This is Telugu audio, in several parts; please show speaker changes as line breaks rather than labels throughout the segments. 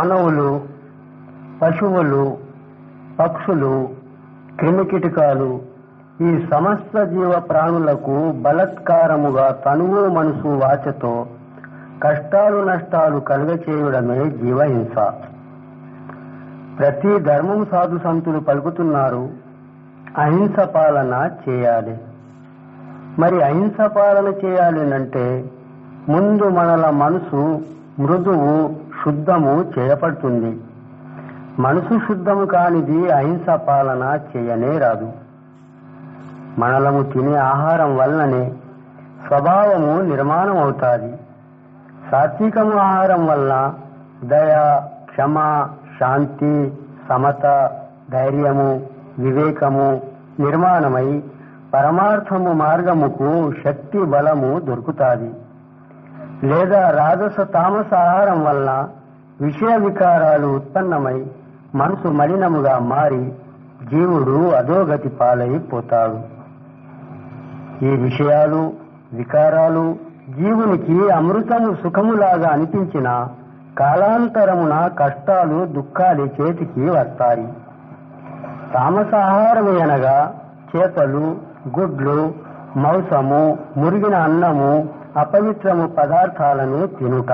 మానవులు పశువులు పక్షులు క్రిమికిటకాలు ఈ సమస్త జీవ ప్రాణులకు బలత్కారముగా తనువు మనసు వాచతో కష్టాలు నష్టాలు కలుగచేయడమే జీవహింస. ప్రతి ధర్మం సాధు సంతులు పలుకుతున్నారు అహింస పాలన చేయాలి. మరి అహింస పాలన చేయాలి అంటే ముందు మనల మనసు మృదువు శుద్ధము చేయబడుతుంది మనసు శుద్ధము కానిది అహింస పాలన చేయనే రాదు. మనలము తినే ఆహారం వల్లనే స్వభావము నిర్మాణం అవుతాది. సాత్వికము ఆహారం వల్ల దయ క్షమ శాంతి సమత ధైర్యము వివేకము నిర్మాణమై పరమార్థము మార్గముకు శక్తి బలము దొరుకుతాది. లేదా రాజస తామస ఆహారం వల్ల విషయ వికారాలు ఉత్పన్నమై మనసు మలినముగా మారి జీవుడు అధోగతి పాలైపోతాడు. ఈ విషయాలు వికారాలు జీవునికి అమృతము సుఖములాగా అనిపించిన కాలాంతరమున కష్టాలు దుఃఖాలు చేతికి వస్తాయి. తామసాహారము అనగా చేపలు గుడ్లు మౌసము మురిగిన అన్నము అపవిత్రము పదార్థాలను తినుట.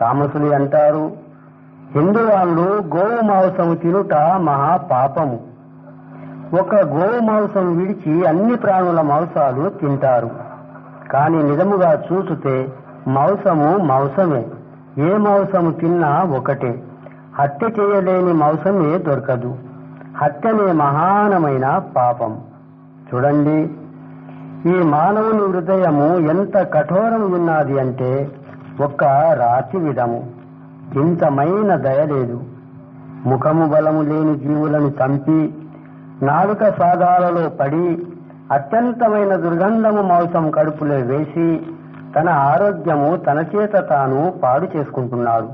తామసులు అంటారు హిందూ వాళ్ళు గోవు మాంసము తినుట మహా పాపము. ఒక గోవు మాంసం విడిచి అన్ని ప్రాణుల మాంసాలు తింటారు. కానీ నిజముగా చూసితే మాంసము మాంసమే. ఏ మాంసము తిన్నా ఒకటే. హత్య చేయలేని మాంసమే దొరకదు. హత్యనే మహానమైన పాపం. చూడండి. ఈ మానవుని హృదయము ఎంత కఠోరం ఉన్నది అంటే ఒక్క రాతి విధము. ఇంతమైన దయలేదు ముఖము బలము లేని జీవులను చంపి నాలుక స్వాదాలలో పడి అత్యంతమైన దుర్గంధము మాంసం కడుపులో వేసి తన ఆరోగ్యము తన చేత తాను పాడు చేసుకుంటున్నాడు.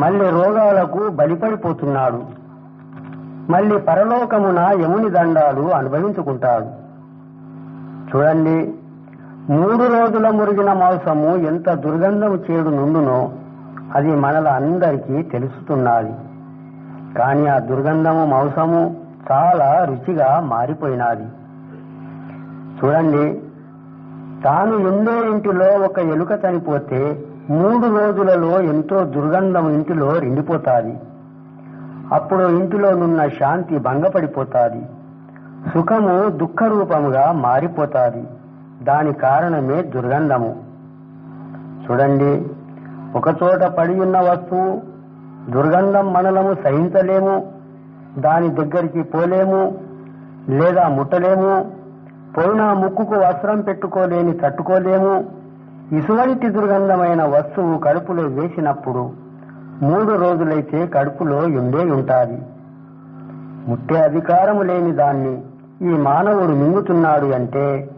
మళ్ళీ రోగాలకు బలిపడిపోతున్నాడు. మళ్ళీ పరలోకమున యముని దండాలు అనుభవించుకుంటాడు. చూడండి మూడు రోజుల మురిగిన మాంసము ఎంత దుర్గంధము చేడు నుండునో అది మనల అందరికీ తెలుస్తున్నది. కానీ ఆ దుర్గంధము మాంసము చాలా రుచిగా మారిపోయినది. చూడండి తాను ఎందో ఇంటిలో ఒక ఎలుక చనిపోతే మూడు రోజులలో ఎంతో దుర్గంధం ఇంటిలో రిండిపోతాది అప్పుడు ఇంటిలో నున్న శాంతి భంగపడిపోతాది. సుఖము దుఃఖ రూపముగా మారిపోతాది. దాని కారణమే దుర్గంధము. చూడండి ఒకచోట పడి ఉన్న వస్తువు దుర్గంధం మనలము సహించలేము దాని దగ్గరికి పోలేము లేదా ముట్టలేము పోయినా ముక్కుకు వస్త్రం పెట్టుకోలేని తట్టుకోలేము. ఇసువంటి దుర్గంధమైన వస్తువు కడుపులో వేసినప్పుడు మూడు రోజులైతే కడుపులో ఉండే ఉంటాది. ముట్టే అధికారము లేని దాన్ని ఈ మానవుడు మింగుతున్నాడు అంటే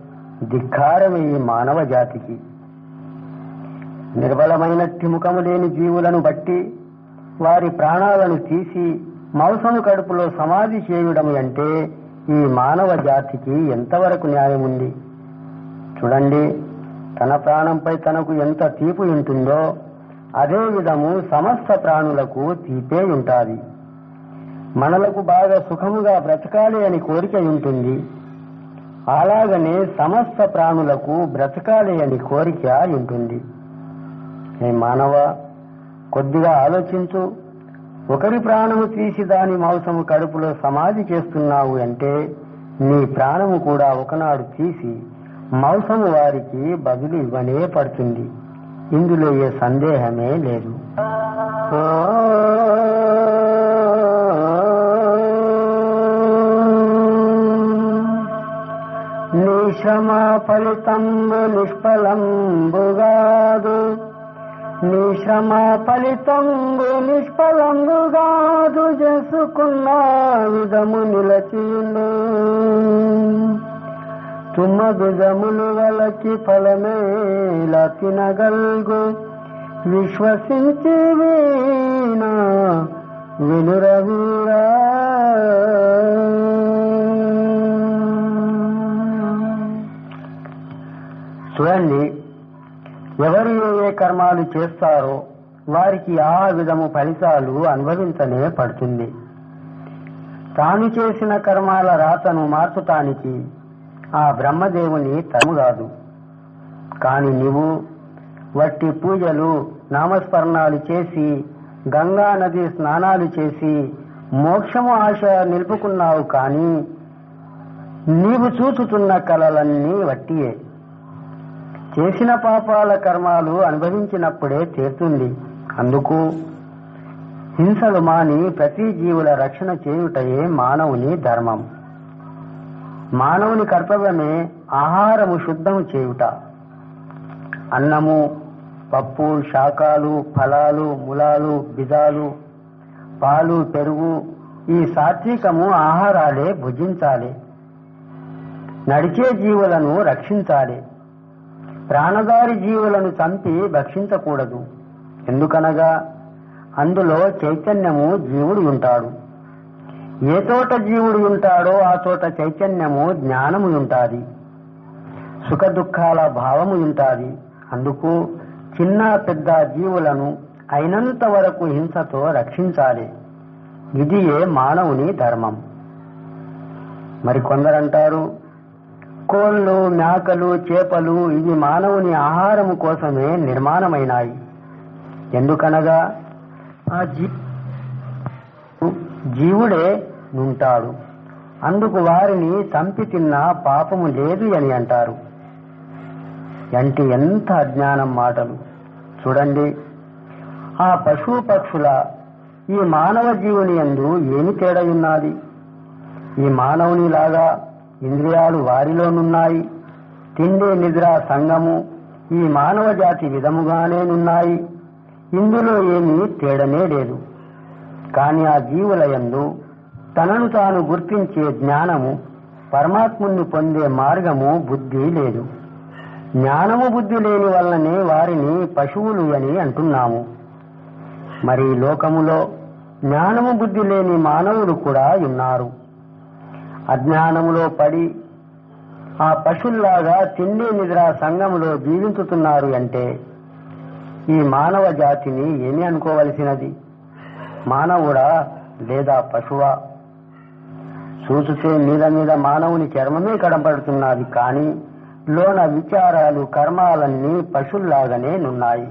ధిక్కారమే ఈ మానవ జాతికి. నిర్బలమైన ముఖము లేని జీవులను బట్టి వారి ప్రాణాలను తీసి మౌసము కడుపులో సమాధి చేయడం అంటే ఈ మానవ జాతికి ఎంతవరకు న్యాయం ఉంది? చూడండి తన ప్రాణంపై తనకు ఎంత తీపు ఉంటుందో అదే విధము సమస్త ప్రాణులకు తీపే ఉంటాది. మనలకు బాగా సుఖముగా బ్రతకాలి అని కోరిక ఉంటుంది. అలాగనే సమస్త ప్రాణులకు బ్రతకాలి అని కోరిక ఉంటుంది. మానవ కొద్దిగా ఆలోచించు. ఒకరి ప్రాణము తీసి దాని మాంసము కడుపులో సమాధి చేస్తున్నావు అంటే నీ ప్రాణము కూడా ఒకనాడు తీసి మాంసము వారికి బదులు ఇవ్వనే పడుతుంది. ఇందులో ఏ సందేహమే లేదు. నీ ఫలితంబు నిష్ఫలంబుగాదు నీ శ్రమ ఫలితంబు నిష్ఫలంబుగాదు చేసుకున్న విధము నిలచియుండు. తుమ్మ విధములు వలకి ఫలమేలా తినగల్గు విశ్వసించి వీణ వినురవీరా. చూడండి. ఎవరు ఏ కర్మాలు చేస్తారో వారికి ఆ విధము ఫలితాలు అనుభవించనే పడుతుంది. తాను చేసిన కర్మాల రాతను మార్చటానికి ఆ బ్రహ్మదేవుని తము కాదు. కాని నీవు వట్టి పూజలు నామస్మరణాలు చేసి గంగా నది స్నానాలు చేసి మోక్షము ఆశ నిలుపుకున్నావు కానీ నీవు చూచుతున్న కలలన్నీ వట్టియే. చేసిన పాపాల కర్మాలు అనుభవించినప్పుడే తీరుతుంది అందుకు హింసలు మాని ప్రతి జీవుల రక్షణ చేయుటయే మానవుని ధర్మం. మానవుని కర్తవ్యమే ఆహారము శుద్ధము చేయుట. అన్నము పప్పు శాకాలు ఫలాలు ములాలు బిజాలు పాలు పెరుగు ఈ సాత్వికము ఆహారాలే భుజించాలి. నడిచే జీవులను రక్షించాలి. ప్రాణదారి జీవులను చంపి భక్షించకూడదు. ఎందుకనగా అందులో చైతన్యము జీవుడు ఉంటాడు. ఏ చోట జీవుడు ఉంటాడో ఆ చోట చైతన్యము జ్ఞానము ఉంటాది. సుఖ దుఃఖాల భావము ఉంటాది. అందుకు చిన్న పెద్ద జీవులను అయినంత వరకు హింసతో రక్షించాలి. ఇది ఏ మానవుని ధర్మం. మరి కొందరంటారు కోళ్ళు మేకలు చేపలు ఇవి మానవుని ఆహారము కోసమే నిర్మాణమైనాయి. ఎందుకనగా ఆ జీ జీవుడే నుంటాడు. అందుకు వారిని చంపి తిన్నా పాపము లేదు అని అంటారు. అంటే ఎంత అజ్ఞానం మాటలు. చూడండి. ఆ పశు పక్షుల ఈ మానవ జీవుని యందు ఏమి తేడా ఉన్నది? ఈ మానవునిలాగా ఇంద్రియాలు వారిలోనున్నాయి. తిండి నిద్ర సంగము ఈ మానవ జాతి విధముగానేనున్నాయి. ఇందులో ఏమీ తేడనే లేదు. కాని ఆ జీవుల యందు తనను తాను గుర్తించే జ్ఞానము పరమాత్ముని పొందే మార్గము బుద్ధి లేదు. జ్ఞానము బుద్ధి లేని వల్లనే వారిని పశువులు అని అంటున్నాము. మరి లోకములో జ్ఞానము బుద్ధి లేని మానవులు కూడా ఉన్నారు. అజ్ఞానములో పడి ఆ పశుల్లాగా తిండి నిద్ర సంఘములో జీవించుతున్నారు అంటే ఈ మానవ జాతిని ఏమి అనుకోవలసినది? మానవుడా లేదా పశువా? చూచుతే మీద మీద మానవుని చర్మమే కనపడుతున్నది కానీ లోన విచారాలు కర్మాలన్నీ పశుల్లాగానే నున్నాయి.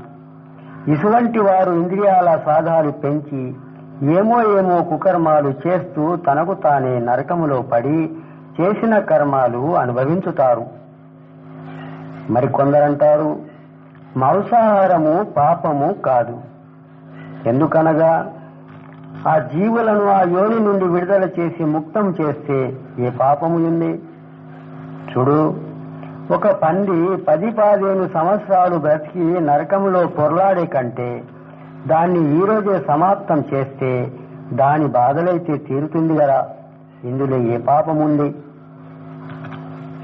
ఇటువంటి వారు ఇంద్రియాల సాధాలు పెంచి ఏమో ఏమో కుకర్మాలు చేస్తూ తనకు తానే నరకములో పడి చేసిన కర్మాలు అనుభవించుతారు. మరి కొందరంటారు మాంసాహారము పాపము కాదు. ఎందుకనగా ఆ జీవులను ఆ యోని నుండి విడుదల చేసి ముక్తం చేస్తే ఏ పాపము ఉంది? చూడు ఒక పంది పది పదిహేను సంవత్సరాలు బ్రతికి నరకంలో పొరలాడే కంటే దాన్ని ఈరోజే సమాప్తం చేస్తే దాని బాధలైతే తీరుతుంది కదా. ఇందులో ఏ పాపముంది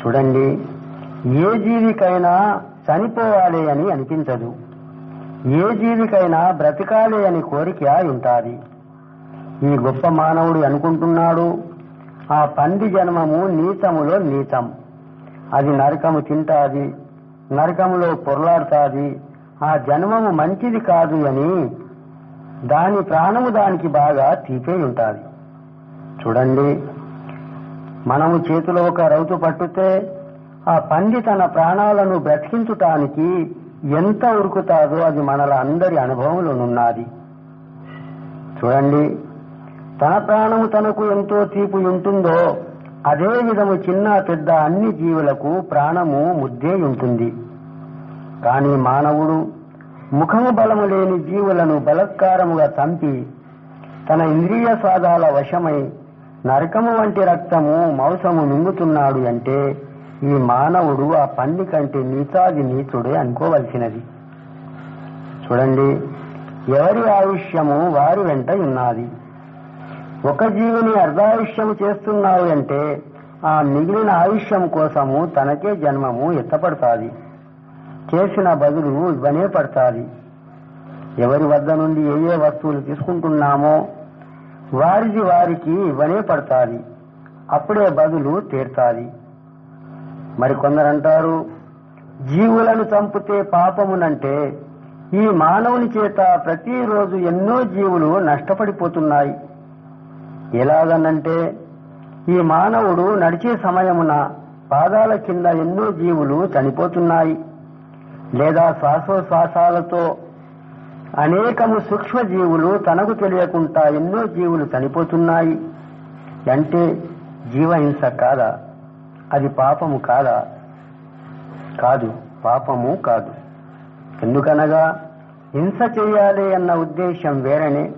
చూడండి ఏ జీవికైనా చనిపోవాలి అని అనిపించదు. ఏ జీవికైనా బ్రతకాలి అని కోరిక ఉంటాది. ఈ గొప్ప మానవుడు అనుకుంటున్నాడు ఆ పంది జన్మము నీచములో నీచం. అది నరకము తింటాది నరకములో పొరలాడుతాది ఆ జన్మము మంచిది కాదు అని దాని ప్రాణము దానికి బాగా తీపే ఉంటుంది. చూడండి మనము చేతిలో ఒక రౌతు పట్టుతే ఆ పంది తన ప్రాణాలను బ్రతికించుటానికి ఎంత ఉరుకుతాదో అది మనల అందరి అనుభవంలోనున్నది. చూడండి తన ప్రాణము తనకు ఎంతో తీపు ఉంటుందో అదే విధము చిన్న పెద్ద అన్ని జీవులకు ప్రాణము ముద్దే ఉంటుంది. కాని మానవుడు ముఖము బలము లేని జీవులను బలత్కారముగా చంపి తన ఇంద్రియ స్వాదాల వశమై నరకము వంటి రక్తము మాంసము మింగుతున్నాడు అంటే ఈ మానవుడు ఆ పంది కంటే నీచాది నీచుడే అనుకోవలసినది. చూడండి ఎవరి ఆయుష్యము వారి వెంట ఉన్నది? ఒక జీవిని అర్ధాయుష్యము చేస్తున్నావు అంటే ఆ మిగిలిన ఆయుష్యం కోసము తనకే జన్మము ఎత్తపడతాది చేసిన బదులు ఇవ్వనే పడతాది. ఎవరి వద్ద నుండి ఏ ఏ వస్తువులు తీసుకుంటున్నామో వారిది వారికి ఇవ్వనే పడతాది. అప్పుడే బదులు తీర్తాది. మరి కొందరంటారు జీవులను చంపితే పాపమునంటే ఈ మానవుని చేత ప్రతిరోజు ఎన్నో జీవులు నష్టపడిపోతున్నాయి. ఎలాగనంటే ఈ మానవుడు నడిచే సమయమున పాదాల కింద ఎన్నో జీవులు చనిపోతున్నాయి. లేదా శ్వాసోశ్వాసాలతో అనేకము సూక్ష్మజీవులు తనకు తెలియకుండా ఎన్నో జీవులు చనిపోతున్నాయి. అంటే జీవహింస కాదా? అది పాపము కాదా? కాదు పాపము కాదు. ఎందుకనగా హింస చెయ్యాలి అన్న ఉద్దేశం వేరనే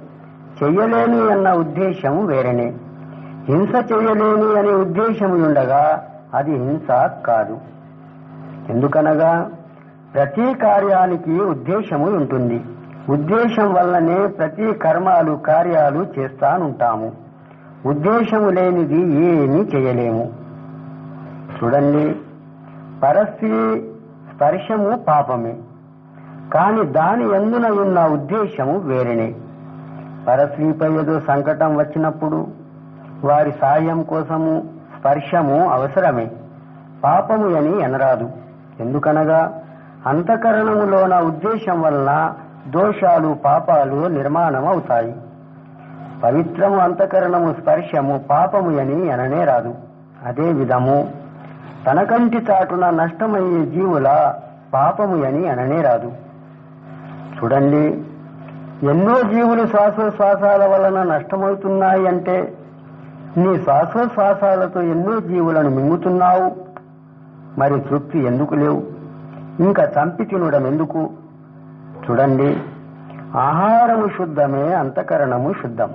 చెయ్యలేని అన్న ఉద్దేశం వేరనే. హింస చేయలేని అనే ఉద్దేశం ఉండగా అది హింస కాదు. ఎందుకనగా ప్రతి కార్యానికి ఉద్దేశము ఉంటుంది. ఉద్దేశం వల్లనే ప్రతి కర్మాలు కార్యాలు చేస్తానుంటాము. ఉద్దేశము లేనిది ఏమీ చేయలేము. చూడండి పరస్త్రీ స్పర్శము పాపమే. కాని దాని ఎందున ఉన్న ఉద్దేశము వేరేనే. పరస్త్రీపై ఏదో సంకటం వచ్చినప్పుడు వారి సాయం కోసము స్పర్శము అవసరమే. పాపము అని ఎనరాదు. ఎందుకనగా అంతఃకరణములోన ఉద్దేశం వలన దోషాలు పాపాలు నిర్మాణం అవుతాయి పవిత్రము అంతఃకరణము స్పర్శము పాపము అని అననే రాదు. అదే విధము తనకంటి చాటున నష్టమయ్యే జీవుల పాపము అని అననే రాదు. చూడండి ఎన్నో జీవులు శ్వాసోశ్వాసాల వలన నష్టమవుతున్నాయి అంటే నీ శ్వాసోశ్వాసాలతో ఎన్నో జీవులను మింగుతున్నావు? మరి తృప్తి ఎందుకు లేవు? ఇంకా చంపి తినడం ఎందుకు చూడండి ఆహారము శుద్ధమే అంతఃకరణము శుద్ధం.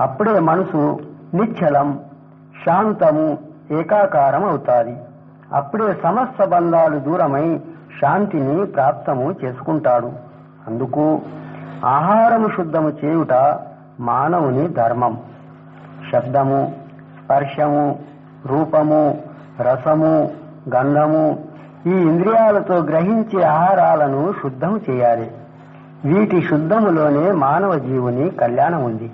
అప్పుడే మనసు నిశ్చలం శాంతము ఏకాకారం అవుతాది. అప్పుడే సమస్త బంధాలు దూరమై శాంతిని ప్రాప్తము చేసుకుంటాడు. అందుకు ఆహారము శుద్ధము చేయుట మానవుని ధర్మం. శబ్దము స్పర్శము రూపము రసము గంధము ఈ ఇంద్రియాలతో గ్రహించే ఆహారాలను శుద్ధం చేయాలి. వీటి శుద్ధములోనే మానవ జీవుని కళ్యాణం ఉంది.